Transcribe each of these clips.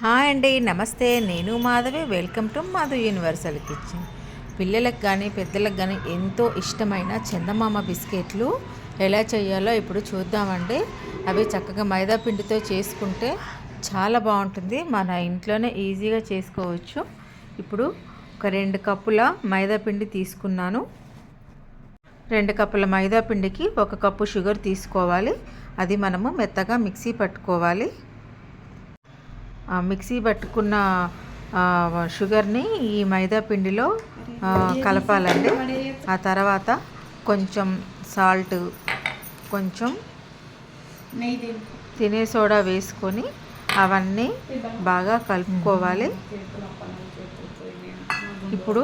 Hi అండి నమస్తే. నేను Madhavi. Welcome to Madhu universal kitchen. పిల్లలకు కానీ పెద్దలకు కానీ ఎంతో ఇష్టమైన చందమామ బిస్కెట్లు ఎలా చేయాలో ఇప్పుడు చూద్దామండి. అవి చక్కగా మైదా పిండితో చేసుకుంటే చాలా బాగుంటుంది. మన ఇంట్లోనే ఈజీగా చేసుకోవచ్చు. ఇప్పుడు ఒక రెండు కప్పుల మైదా పిండి తీసుకున్నాను. రెండు కప్పుల మైదా పిండికి ఒక కప్పు షుగర్ తీసుకోవాలి. అది మనము మెత్తగా మిక్సీ పట్టుకోవాలి. మిక్సీ పట్టుకున్న షుగర్ని ఈ మైదా పిండిలో కలపాలండి. ఆ తర్వాత కొంచెం సాల్ట్ కొంచెం తినే సోడా వేసుకొని అవన్నీ బాగా కలుపుకోవాలి. ఇప్పుడు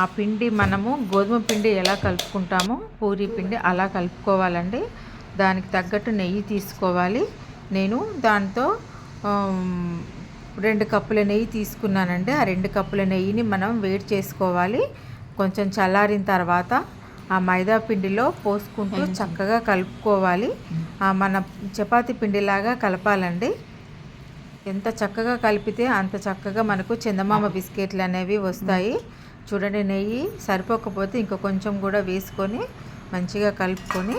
ఆ పిండి మనము గోధుమ పిండి ఎలా కలుపుకుంటామో పూరి పిండి అలా కలుపుకోవాలండి. దానికి తగ్గట్టు నెయ్యి తీసుకోవాలి. నేను దాంతో రెండు కప్పుల నెయ్యి తీసుకున్నానండి. ఆ రెండు కప్పుల నెయ్యిని మనం వేడి చేసుకోవాలి. కొంచెం చల్లారిన తర్వాత ఆ మైదా పిండిలో పోసుకుంటూ చక్కగా కలుపుకోవాలి. ఆ మన చపాతి పిండిలాగా కలపాలండి. ఎంత చక్కగా కలిపితే అంత చక్కగా మనకు చందమామ బిస్కెట్లు అనేవి వస్తాయి. చూడండి నెయ్యి సరిపోకపోతే ఇంకో కొంచెం కూడా వేసుకొని మంచిగా కలుపుకొని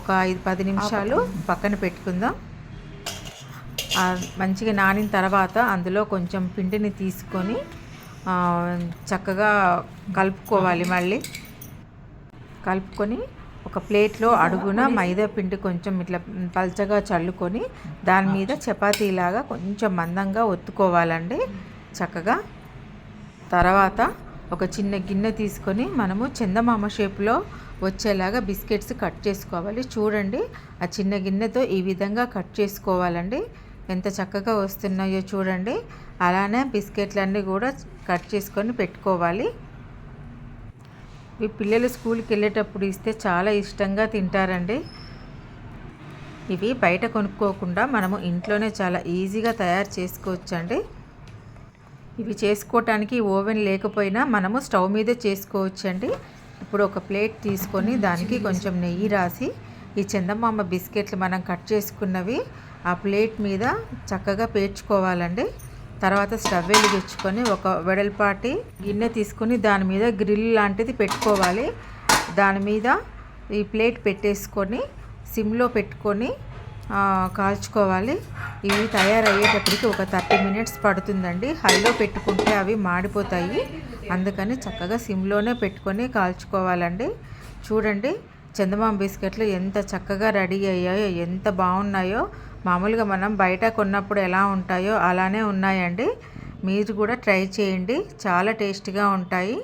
ఒక ఐదు పది నిమిషాలు పక్కన పెట్టుకుందాం. మంచిగా నానిన తర్వాత అందులో కొంచెం పిండిని తీసుకొని చక్కగా కలుపుకోవాలి మళ్ళీ. కలుపుకొని ఒక ప్లేట్లో అడుగున మైదా పిండి కొంచెం ఇట్లా పల్చగా చల్లుకొని దాని మీద చపాతీలాగా కొంచెం మందంగా ఒత్తుకోవాలండి. చక్కగా తర్వాత ఒక చిన్న గిన్నె తీసుకొని మనము చందమామ షేప్లో వచ్చేలాగా బిస్కెట్స్ కట్ చేసుకోవాలి. చూడండి ఆ చిన్న గిన్నెతో ఈ విధంగా కట్ చేసుకోవాలండి. ఎంత చక్కగా వస్తున్నాయో చూడండి. అలానే బిస్కెట్లన్నీ కూడా కట్ చేసుకొని పెట్టుకోవాలి. ఈ పిల్లలు స్కూల్కి వెళ్ళేటప్పుడు ఇస్తే చాలా ఇష్టంగా తింటారండి. ఇవి బయట కొనుక్కోకుండా మనము ఇంట్లోనే చాలా ఈజీగా తయారు చేసుకోవచ్చండి. ఇవి చేసుకోవటానికి ఓవెన్ లేకపోయినా మనము స్టవ్ మీద చేసుకోవచ్చండి. ఇప్పుడు ఒక ప్లేట్ తీసుకొని దానికి కొంచెం నెయ్యి రాసి ఈ చందమామ బిస్కెట్లు మనం కట్ చేసుకున్నవి ఆ ప్లేట్ మీద చక్కగా పేర్చుకోవాలండి. తర్వాత స్టవ్ వెలిగించుకొని ఒక వెడల్పాటి గిన్నె తీసుకొని దాని మీద గ్రిల్ లాంటిది పెట్టుకోవాలి. దాని మీద ఈ ప్లేట్ పెట్టేసుకొని సిమ్లో పెట్టుకొని కాల్చుకోవాలి. ఇవి తయారయ్యేటప్పటికి ఒక థర్టీ మినిట్స్ పడుతుందండి. హైలో పెట్టుకుంటే అవి మాడిపోతాయి. అందుకని చక్కగా సిమ్లోనే పెట్టుకొని కాల్చుకోవాలండి. చూడండి చందమామ బిస్కెట్లు ఎంత చక్కగా రెడీ అయ్యాయో ఎంత బాగున్నాయో. మామూలుగా మనం బయట కొన్నప్పుడు ఎలా ఉంటాయో అలానే ఉన్నాయండి. మీరు కూడా ట్రై చేయండి. చాలా టేస్టీగా ఉంటాయి.